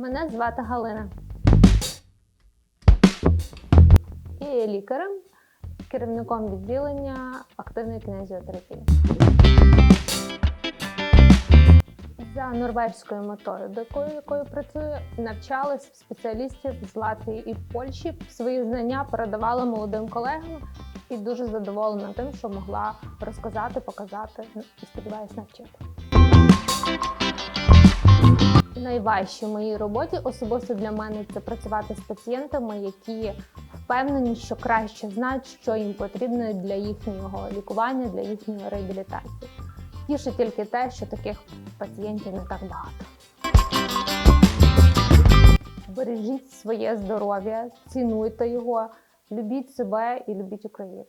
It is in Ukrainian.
Мене звати Галина. Я лікарем, керівником відділення активної кінезіотерапії. За норвезькою методикою, якою працюю, навчалась спеціалістів з Латвії і Польщі. Свої знання передавала молодим колегам і дуже задоволена тим, що могла розказати, показати ну, і сподіваюся навчити. Найважче в моїй роботі особисто для мене це працювати з пацієнтами, які впевнені, що краще знають, що їм потрібно для їхнього лікування, для їхньої реабілітації. Тіше тільки те, що таких пацієнтів не так багато. Бережіть своє здоров'я, цінуйте його, любіть себе і любіть Україну.